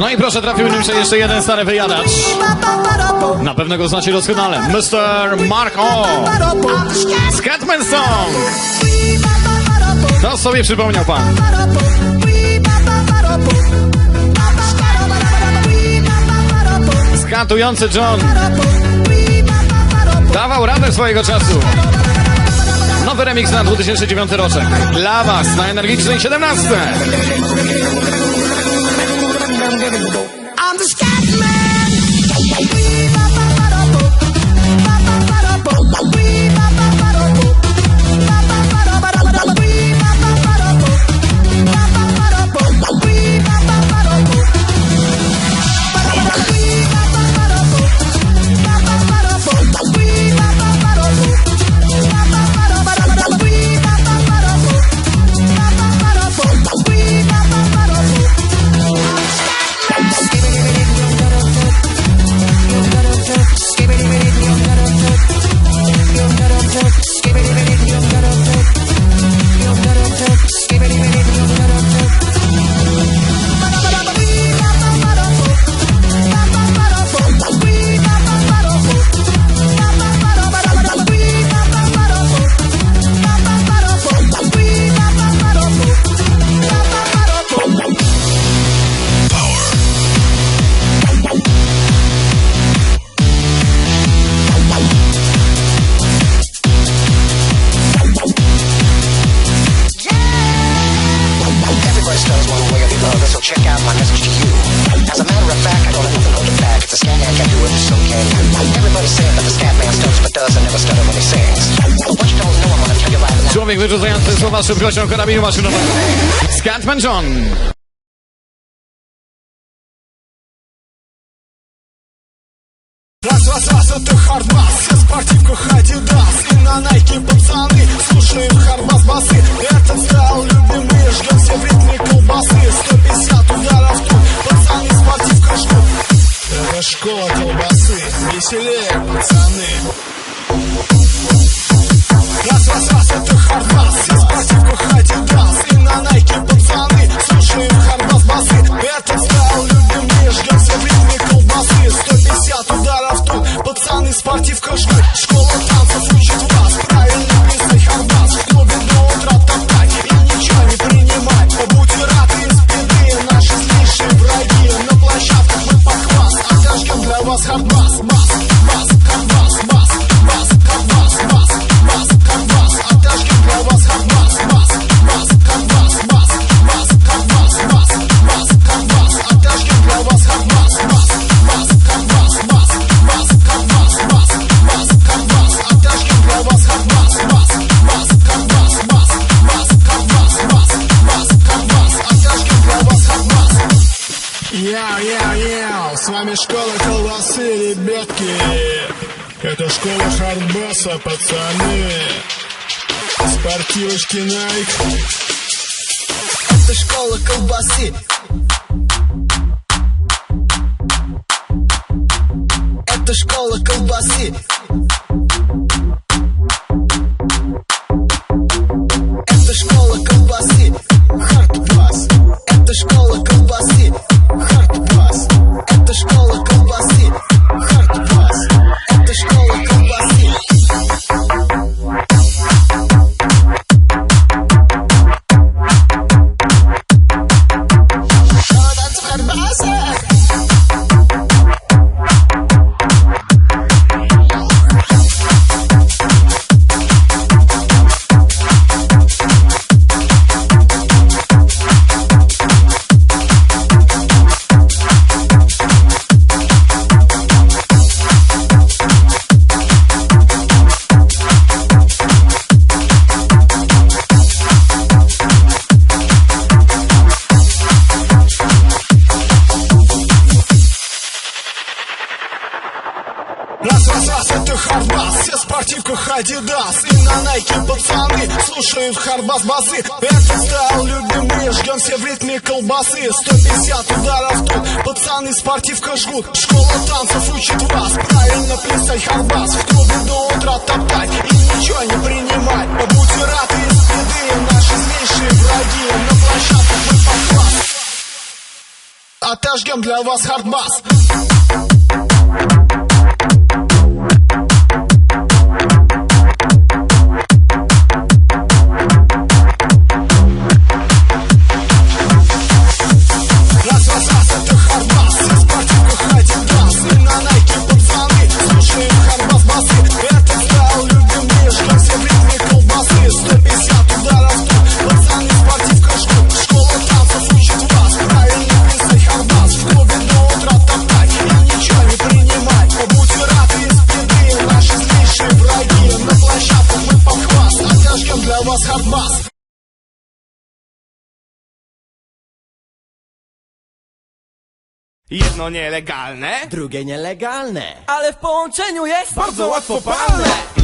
No i proszę, trafił nim się jeszcze jeden stary wyjadacz. Na pewno go znacie doskonale. Mr. Mark O. Scatman Song. To sobie przypomniał pan. Skatujący John. Dawał radę swojego czasu. Nowy remix na 2009 roczek. Dla was na energicznej 17. I'm giving you. I'm the sky. love, so check out my message to you. As a matter of fact, I don't have nothing holding back. If the scat man can do it, so can you. Everybody says that the scat man stutters but does and never stutter when he sings. But what you don't know, I'm gonna tell you right. Człowiek wyrzucający słowa szybkością karabinu maszynowego. Scatman John. Raz, raz, raz, to hard Яу-яу-яу, с вами школа колбасы, ребятки. Это школа хардбаса, пацаны. Спортивочки Nike. Это школа колбасы. Это школа колбасы Адидас. И на найке пацаны Слушают хардбас басы Это стал любимый Ждем все в ритме колбасы. 150 ударов тут. Пацаны спортивка жгут. Школа танцев учит вас. Правильно плясать хардбас В клубе до утра топтать И ничего не принимать. Побудьте рады из беды Наши злейшие враги. На площадках мы похваст Отожгем для вас хардбас Jedno nielegalne, drugie nielegalne, ale w połączeniu jest bardzo łatwo palne.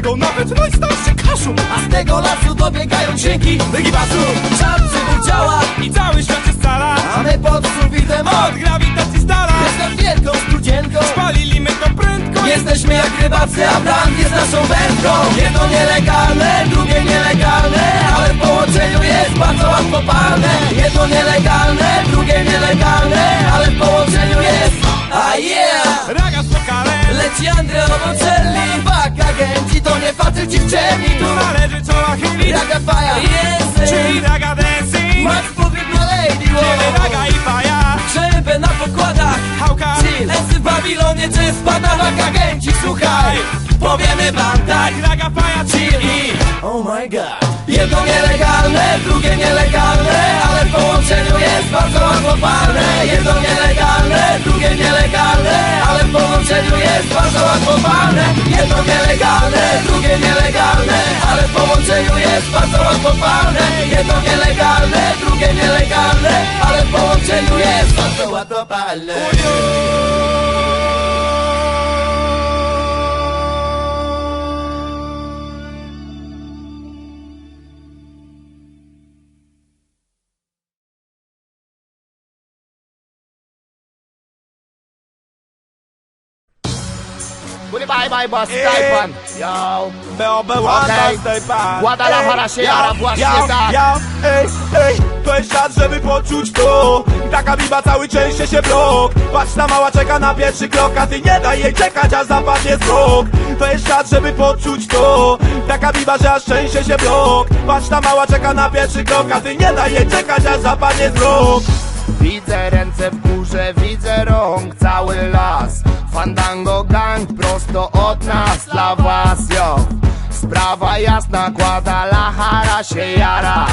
Tego nawet najstarszy kaszum. A z tego lasu dobiegają dźwięki wygibasu Czarcy mu działa I cały świat się scala. A my pod sufitem Od grawitacji stala. Jestem wielką studzienką Palili my to prędko. Jesteśmy jak rybacy, a bland jest naszą wędką Jedno nielegalne, drugie nielegalne Ale w połączeniu jest bardzo łatwo palne Jedno nielegalne, drugie nielegalne Ale w połączeniu jest, a yeah Pokalem. Leci Andrea Bocelli Bak agenci, to nie w czerni Tu należy czoła chyli. Raga faja, Czyli język raga dancing. Max powiedz na lady, Kiedy wow. raga i faja. Trzępę na pokładach Hałka. Chill, Esy w Babilonie, czy spada Bak agenci, słuchaj Powiemy wam tak Raga faja Chill i Oh my god Jedno nielegalne, drugie nielegalne Ale jest bardzo łatwo palne Jedno nielegalne, drugie nielegalne Ale w połączeniu jest bardzo łatwo palne Jedno nielegalne, drugie nielegalne Ale w połączeniu jest bardzo łatwo palne Jedno nielegalne, drugie nielegalne Ale w połączeniu jest bardzo łatwo palne Goodbye, bye, boss, Taipan. Yo. BOB Okej. Łada z tej pan Guadalajara się jara, właśnie tak. ej, ej To jest czas, żeby poczuć to I taka biba cały częściej się blok. Patrz ta mała czeka na pierwszy krok A ty nie daj jej czekać, aż zapadnie zmrok To jest czas, żeby poczuć to Taka biba, że aż częściej się blok. Patrz ta mała czeka na pierwszy krok A ty nie daj jej czekać, aż zapadnie zmrok Widzę ręce w górze, widzę rąk, cały las Fandango gang prosto od nas dla was, yo. Sprawa jasna, Guadalajara się jara.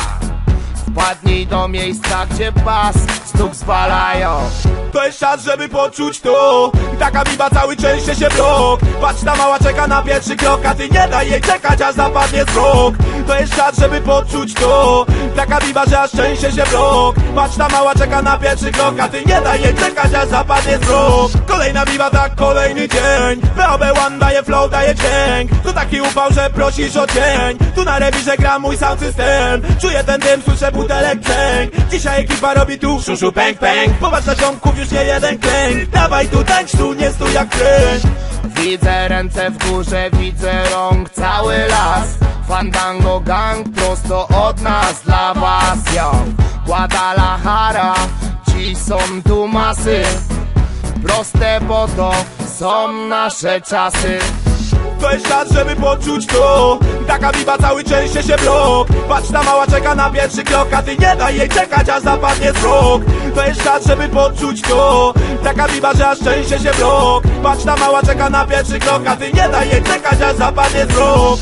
Wpadnij do miejsca, gdzie bas stóp zwalają. To jest czas, żeby poczuć to taka biba cały częściej się blok Patrz ta mała czeka na pierwszy krok A ty nie daj jej czekać, aż zapadnie zmrok To jest czas, żeby poczuć to Taka biba, że aż częściej się blok Patrz ta mała czeka na pierwszy krok A ty nie daj jej czekać, aż zapadnie zmrok Kolejna biba, tak kolejny dzień. BOB One daje flow, daje dźwięk. To taki upał, że prosisz o cień. Tu na rewirze gra mój sound system. Czuję ten dym, słyszę butelek kręg Dzisiaj ekipa robi tu szuszu pęk pęk. Popatrz na ziomków, już nie jeden klęk. Dawaj tu tańcz tu, nie stój jak kręć. Widzę ręce w górze, widzę rąk, cały las. Fandango gang prosto od nas dla was, yo. Guadalajara, ci są tu masy. Proste, bo to są nasze czasy To jest czas, żeby poczuć to. Taka biba cały częściej się blok. Patrz ta mała czeka na pierwszy krok A ty nie daj jej czekać aż zapadnie wzrok. Jest czas, żeby poczuć to. Taka biba, że aż częściej się blok. Patrz ta mała czeka na pierwszy krok A ty nie daj jej czekać aż zapadnie wzrok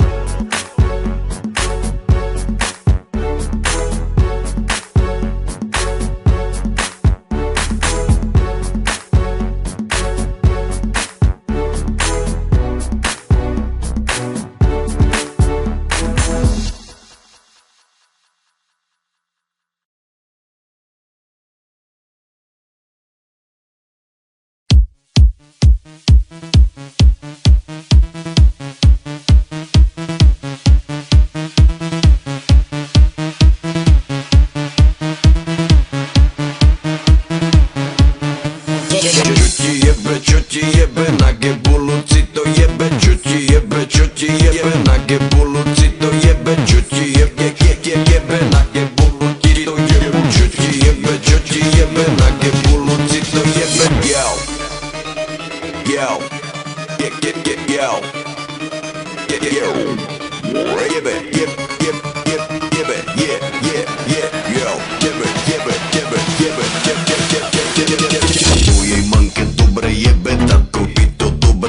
you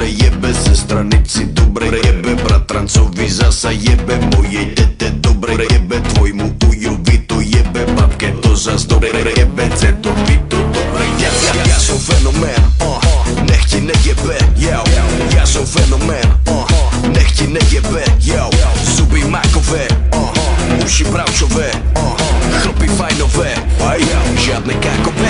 jebe, sestranici dobre jebe, bratrancovi zasa jebe, mojej dete dobre jebe, tvojmu ujovi to jebe, babke to zas dobre jebe, cetovi to dobre jebe. Ja, som fenomen, uh, nech ti nejebe, yo, ja som fenomen, uh, nech ti nejebe, yo, zuby makové, uh, uši bravčové, uh, chlpy fajnové, aj žiadne kakové.